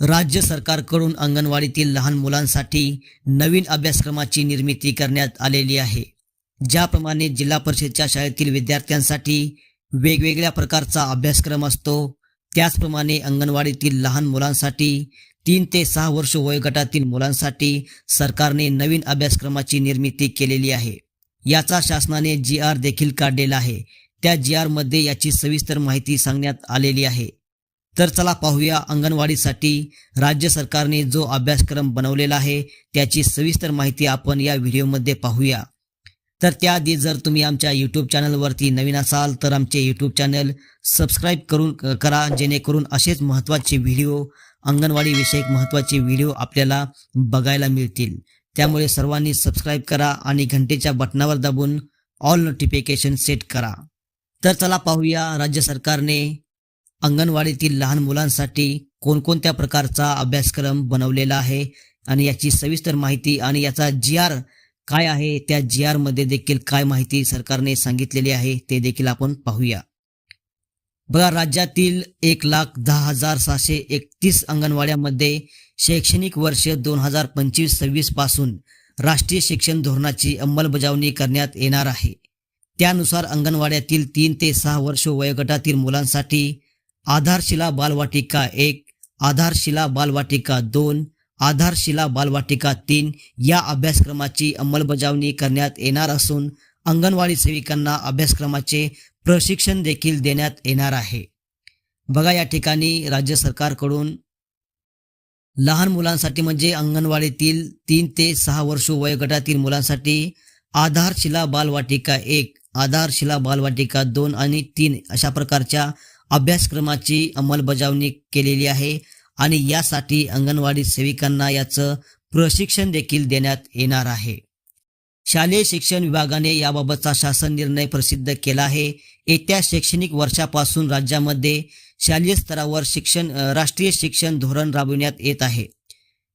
राज्य सरकारकडून अंगणवाडीतील लहान मुलांसाठी नवीन अभ्यासक्रमाची निर्मिती करण्यात आलेली आहे. ज्याप्रमाणे जिल्हा परिषदच्या शाळेतील विद्यार्थ्यांसाठी वेगवेगळ्या प्रकारचा अभ्यासक्रम असतो. त्याचप्रमाणे अंगणवाडीतील लहान मुलांसाठी तीन ते सहा वर्ष वयोगटातील मुलांसाठी सरकारने नवीन अभ्यासक्रमाची निर्मिती केलेली आहे. याचा शासनाने जी आर देखील काढलेला आहे. त्या जी आरमध्ये याची सविस्तर माहिती सांगण्यात आलेली आहे. तर चला पाहूया अंगणवाडीसाठी राज्य सरकारने जो अभ्यासक्रम बनवलेला आहे त्याची सविस्तर माहिती आपण या व्हिडिओमध्ये पाहूया. तर त्याआधी जर तुम्ही आमच्या यूट्यूब चॅनलवरती नवीन असाल तर आमचे यूट्यूब चॅनल सबस्क्राईब करून करा जेणेकरून असेच महत्त्वाचे व्हिडिओ अंगणवाडी विषयक महत्त्वाचे व्हिडिओ आपल्याला बघायला मिळतील. त्यामुळे सर्वांनी सबस्क्राईब करा आणि घंटेच्या बटनावर दाबून ऑल नोटिफिकेशन सेट करा. तर चला पाहूया राज्य सरकारने अंगणवाडीतील लहान मुलांसाठी कोणकोणत्या प्रकारचा अभ्यासक्रम बनवलेला आहे आणि याची सविस्तर माहिती आणि याचा जी आर काय आहे त्या जी आरमध्ये देखील काय माहिती सरकारने सांगितलेली आहे ते देखील आपण पाहूया. बघा राज्यातील एक लाख दहा हजार सहाशे एकतीस अंगणवाड्यामध्ये शैक्षणिक वर्ष दोन हजार पंचवीस सव्वीसपासून राष्ट्रीय शिक्षण धोरणाची अंमलबजावणी करण्यात येणार आहे. त्यानुसार अंगणवाड्यातील तीन ते सहा वर्ष वयोगटातील मुलांसाठी आधारशिला बालवाटिका एक आधारशिला बालवाटिका दोन आधारशिला बालवाटिका तीन या अभ्यासक्रमाची अंमलबजावणी करण्यात येणार असून अंगणवाडी सेविकांना अभ्यासक्रमाचे प्रशिक्षण देखील देण्यात येणार आहे. बघा या ठिकाणी राज्य सरकारकडून लहान मुलांसाठी म्हणजे अंगणवाडीतील तीन ते सहा वर्ष वयोगटातील मुलांसाठी आधारशिला बालवाटिका एक आधारशिला बालवाटिका दोन आणि तीन अशा प्रकारच्या अभ्यासक्रमाची अंमलबजावणी केलेली आहे आणि यासाठी अंगणवाडी सेविकांना याचं प्रशिक्षण देखील देण्यात येणार आहे. शालेय शिक्षण विभागाने याबाबतचा शासन निर्णय प्रसिद्ध केला आहे. येत्या शैक्षणिक वर्षापासून राज्यामध्ये शालेय स्तरावर शिक्षण राष्ट्रीय शिक्षण धोरण राबविण्यात येत आहे.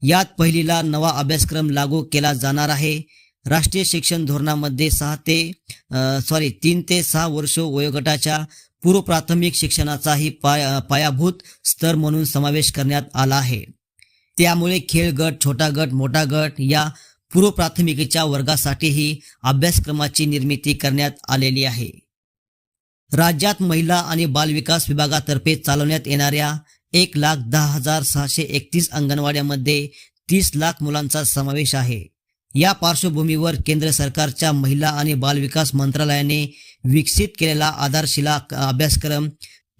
यात पहिलीला नवा अभ्यासक्रम लागू केला जाणार आहे. राष्ट्रीय शिक्षण धोरणामध्ये सहा ते सॉरी तीन ते सहा वर्ष वयोगटाच्या पूर्व प्राथमिक शिक्षणाचाही पाय पायाभूत स्तर म्हणून समावेश करण्यात आला आहे. त्यामुळे खेळ गट छोटा गट मोठा गट या पूर्व प्राथमिकीच्या वर्गासाठीही अभ्यासक्रमाची निर्मिती करण्यात आलेली आहे. राज्यात महिला आणि बालविकास विभागातर्फे चालवण्यात येणाऱ्या एक लाख दहा हजार सहाशे एकतीस अंगणवाड्यामध्ये तीस लाख मुलांचा समावेश आहे. या पार्श्वभूमीवर केंद्र सरकारच्या महिला आणि बालविकास मंत्रालयाने विकसित केलेला आधारशिला अभ्यासक्रम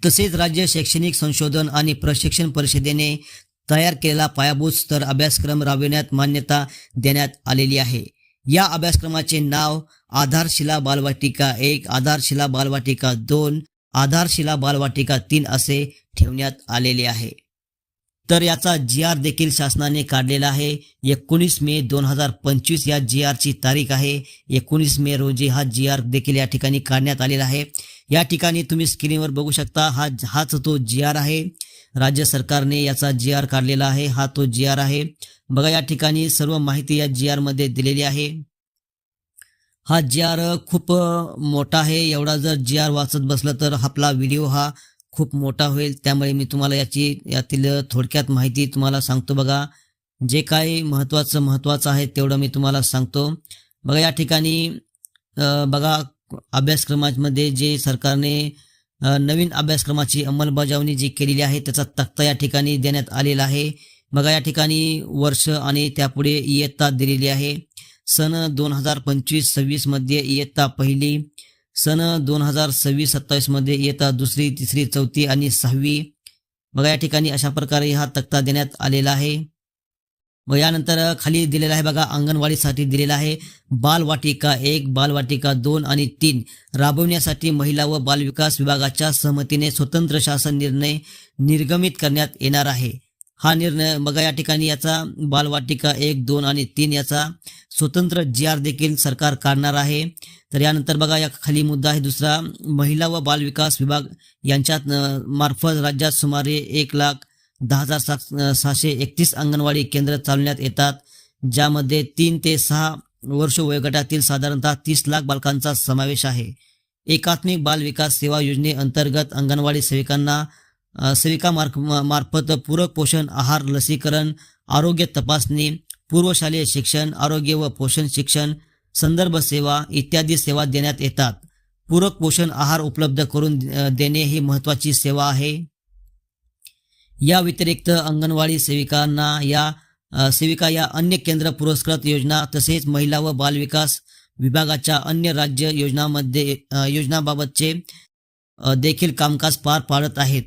तसेच राज्य शैक्षणिक संशोधन आणि प्रशिक्षण परिषदेने तयार केलेला पायाभूत स्तर अभ्यासक्रम राबविण्यात मान्यता देण्यात आलेली आहे. या अभ्यासक्रमाचे नाव आधारशिला बालवाटिका एक आधारशिला बालवाटिका दोन आधारशिला बालवाटिका तीन असे ठेवण्यात आलेले आहे. तर याचा जी आर देखील शासनाने काढलेला आहे. एकोणीस मे दोन हजार पंचवीस या जी आरची तारीख आहे. एकोणीस मे रोजी हा जी आर देखील या ठिकाणी काढण्यात आलेला आहे. या ठिकाणी तुम्ही स्क्रीनवर बघू शकता हा हाच तो जी आर आहे. राज्य सरकारने याचा जी आर काढलेला आहे. हा तो जी आर आहे. बघा या ठिकाणी सर्व माहिती या जी आरमध्ये दिलेली आहे. हा जी आर खूप मोठा आहे. एवढा जर जी आर वाचत बसलं तर आपला व्हिडिओ हा खूप मोठा होईल त्यामुळे मी तुम्हाला याची यातील थोडक्यात माहिती तुम्हाला सांगतो बघा. जे काही महत्त्वाचं महत्त्वाचं आहे तेवढं मी तुम्हाला सांगतो. बघा या ठिकाणी बघा अभ्यासक्रमामध्ये जे सरकारने नवीन अभ्यासक्रमाची अंमलबजावणी जी केलेली आहे त्याचा तक्ता या ठिकाणी देण्यात आलेला आहे. बघा या ठिकाणी वर्ष आणि त्यापुढे इयत्ता दिलेली आहे. सन दोन हजार पंचवीस सव्वीसमध्ये इयत्ता पहिली सन दोन हजार सव्वीस सत्तावीसमध्ये इयत्ता दुसरी तिसरी चौथी आणि सहावी. बघा या ठिकाणी अशा प्रकारे हा तक्ता देण्यात आलेला आहे. व यानंतर खाली दिलेला आहे बघा अंगणवाडीसाठी दिलेला आहे. बालवाटिका एक बालवाटिका दोन आणि तीन. राबवण्यासाठी महिला व बालविकास विभागाच्या सहमतीने स्वतंत्र शासन निर्णय निर्गमित करण्यात येणार आहे. हा निर्णय बघा या ठिकाणी याचा बालवाटिका एक दोन आणि तीन याचा स्वतंत्र जी आर देखील सरकार काढणार आहे. तर यानंतर बघा या खाली मुद्दा आहे दुसरा महिला व बालविकास विभाग यांच्यात मार्फत राज्यात सुमारे एक लाख दहा हजार सात सहाशे एकतीस अंगणवाडी केंद्र चालवण्यात येतात ज्यामध्ये तीन ते सहा वर्ष वयोगटातील साधारणतः तीस लाख बालकांचा समावेश आहे. एकात्मिक बाल विकास सेवा योजनेअंतर्गत अंगणवाडी सेविकांना सेविका मार्फ मार्फत पूरक पोषण आहार लसीकरण आरोग्य तपासणी पूर्वशालेय शिक्षण आरोग्य व पोषण शिक्षण संदर्भ सेवा इत्यादी सेवा देण्यात येतात. पूरक पोषण आहार उपलब्ध करून देणे ही महत्त्वाची सेवा आहे. या व्यतिरिक्त अंगणवाडी सेविकांना या सेविका या अन्य केंद्र पुरस्कृत योजना तसेच महिला व बालविकास विभागाच्या अन्य राज्य योजनामध्ये योजनाबाबतचे देखील कामकाज पार पाडत आहेत.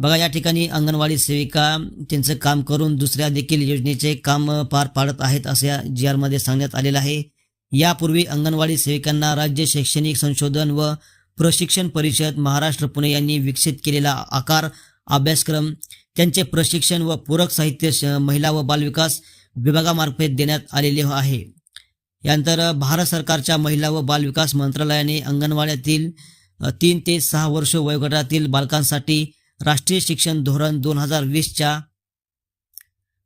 बघा या ठिकाणी अंगणवाडी सेविका त्यांचं काम करून दुसऱ्या देखील योजनेचे काम पार पाडत आहेत असं या जी आरमध्ये सांगण्यात आलेलं आहे. यापूर्वी अंगणवाडी सेविकांना राज्य शैक्षणिक संशोधन व प्रशिक्षण परिषद महाराष्ट्र पुणे यांनी विकसित केलेला आकार अभ्यासक्रम त्यांचे प्रशिक्षण व पूरक साहित्य श- महिला व बालविकास विभागामार्फत देण्यात आलेले आहे. यानंतर भारत सरकारच्या महिला व बालविकास मंत्रालयाने अंगणवाड्यातील तीन ते सहा वर्ष वयोगटातील बालकांसाठी राष्ट्रीय शिक्षण धोरण दोन हजार वीसच्या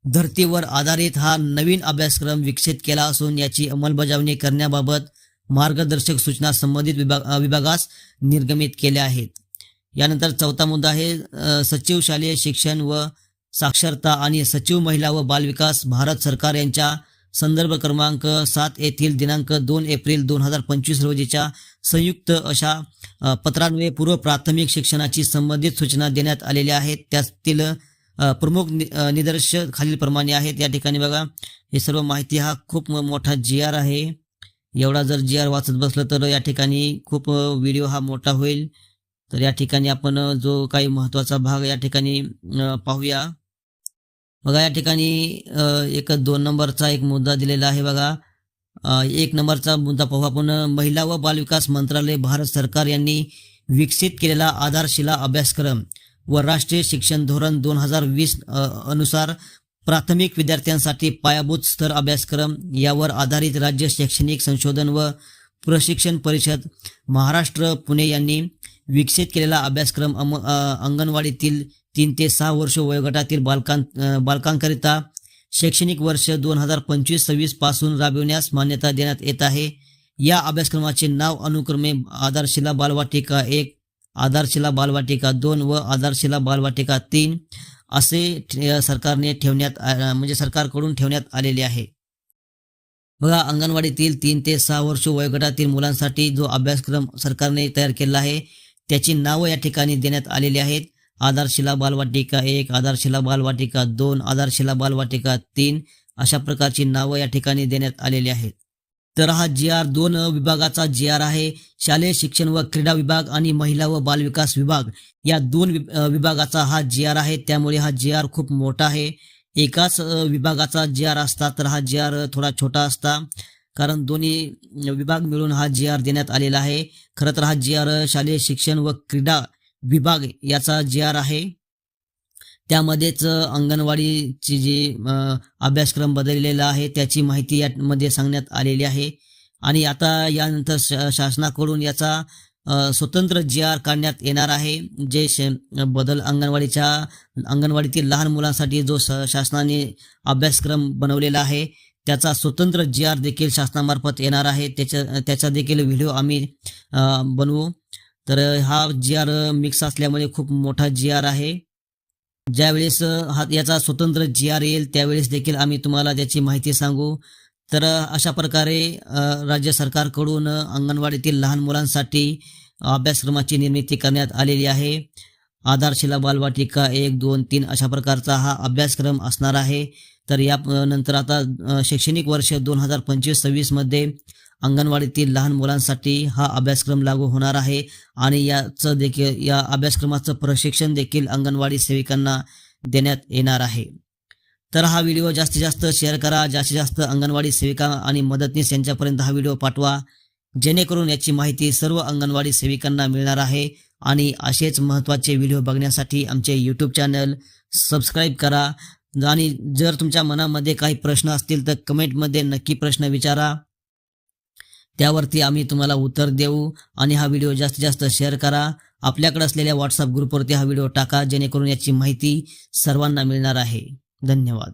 धर्तीवर आधारित हा नवीन अभ्यासक्रम विकसित केला असून याची अंमलबजावणी करण्याबाबत मार्गदर्शक सूचना संबंधित विभाग विभागास निर्गमित केल्या आहेत. यानंतर चौथा मुद्दा आहे सचिव शालेय शिक्षण व साक्षरता आणि सचिव महिला व बालविकास भारत सरकार यांच्या संदर्भ क्रमांक सात येथील दिनांक दोन एप्रिल दोन हजार पंचवीस रोजीच्या संयुक्त अशा पत्रान्वये पूर्व प्राथमिक शिक्षणाची संबंधित सूचना देण्यात आलेल्या आहेत. त्यातील प्रमुख नि- निदर्श खालीलप्रमाणे आहेत. या ठिकाणी बघा हे सर्व माहिती हा खूप मोठा जी आर आहे. एवढा जर जी आर वाचत बसलं तर या ठिकाणी खूप व्हिडिओ हा मोठा होईल. तर या ठिकाणी आपण जो काही महत्त्वाचा भाग या ठिकाणी पाहूया. बघा या ठिकाणी एक दोन नंबरचा एक मुद्दा दिलेला आहे बघा. एक नंबरचा मुद्दा पाहू आपण. महिला व बालविकास मंत्रालय भारत सरकार यांनी विकसित केलेला आधारशिला अभ्यासक्रम व राष्ट्रीय शिक्षण धोरण दोन हजार वीस अनुसार प्राथमिक विद्यार्थ्यांसाठी पायाभूत स्तर अभ्यासक्रम यावर आधारित राज्य शैक्षणिक संशोधन व प्रशिक्षण परिषद महाराष्ट्र पुणे यांनी विकसित केलेला अभ्यासक्रम अम- अंगणवाडीतील तीन ते सहा वर्ष वयोगटातील बालकां बालकांकरिता शैक्षणिक वर्ष दोन हजार पंचवीस सव्वीसपासून राबविण्यास मान्यता देण्यात येत आहे. या अभ्यासक्रमाचे नाव अनुक्रमे आधारशिला बालवाटिका एक आधारशिला बालवाटिका दोन व आधारशिला बालवाटिका तीन असे ठे- सरकारने ठेवण्यात आ- म्हणजे सरकारकडून ठेवण्यात आलेले आहे. बघा अंगणवाडीतील तीन ते सहा वर्ष वयोगटातील मुलांसाठी जो अभ्यासक्रम सरकारने तयार केला आहे त्याची नावं या ठिकाणी देण्यात आलेली आहेत. आधारशिला बालवाटिका एक आधारशिला बालवाटिका दोन आधारशिला बालवाटिका तीन अशा प्रकारची नावं या ठिकाणी देण्यात आलेली आहेत. तर हा जी आर दोन विभागाचा जी आर आहे. शालेय शिक्षण व क्रीडा विभाग आणि महिला व बालविकास विभाग या दोन वि- विभागाचा हा जी आर आहे. त्यामुळे हा जी आर खूप मोठा आहे. एकाच विभागाचा जी आर असता तर हा जी आर थोडा छोटा असता. कारण दोन्ही विभाग मिळून हा जी आर देण्यात आलेला आहे. खरं तर हा जी आर शालेय शिक्षण व क्रीडा विभाग याचा जी आर आहे. त्यामध्येच अंगणवाडीची जी अभ्यासक्रम बदललेला आहे त्याची माहिती यामध्ये सांगण्यात आलेली आहे. आणि आता यानंतर शासनाकडून याचा स्वतंत्र जी आर काढण्यात येणार आहे. जे श बदल अंगणवाडीच्या अंगणवाडीतील लहान मुलांसाठी जो स शासनाने अभ्यासक्रम बनवलेला आहे त्याचा स्वतंत्र जी आर देखील शासनामार्फत येणार आहे. त्याच्या त्याचा देखील व्हिडिओ आम्ही बनवू. तर हा जी आर मिक्स असल्यामुळे खूप मोठा जी आर आहे. ज्यावेळेस हा याचा स्वतंत्र जी आर येईल त्यावेळेस देखील आम्ही तुम्हाला त्याची माहिती सांगू. तर अशा प्रकारे राज्य सरकारकडून अंगणवाडीतील लहान मुलांसाठी अभ्यासक्रमाची निर्मिती करण्यात आलेली आहे. आधारशिला बालवाटिका एक दोन तीन अशा प्रकारचा हा अभ्यासक्रम असणार आहे. तर या नंतर आता शैक्षणिक वर्ष दोन हजार पंचवीस सव्वीसमध्ये अंगणवाडीतील लहान मुलांसाठी हा अभ्यासक्रम लागू होणार आहे. आणि याचं देखील या अभ्यासक्रमाचं प्रशिक्षण देखील अंगणवाडी सेविकांना देण्यात येणार आहे. तर हा व्हिडिओ जास्तीत जास्त शेअर करा जास्तीत जास्त अंगणवाडी सेविका आणि मदतनीस यांच्यापर्यंत हा व्हिडिओ पाठवा. जेणेकरून याची माहिती सर्व अंगणवाडी सेविकांना मिळणार आहे. आणि असेच महत्त्वाचे व्हिडिओ बघण्यासाठी आमचे यूट्यूब चॅनल सबस्क्राईब करा. आणि जर तुमच्या मनामध्ये काही प्रश्न असतील तर कमेंटमध्ये नक्की प्रश्न विचारा. त्यावरती आम्ही तुम्हाला उत्तर देऊ आणि हा व्हिडिओ जास्तीत जास्त शेअर करा. आपल्याकडे असलेल्या व्हॉट्सअप ग्रुपवरती हा व्हिडिओ टाका जेणेकरून याची माहिती सर्वांना मिळणार आहे. धन्यवाद.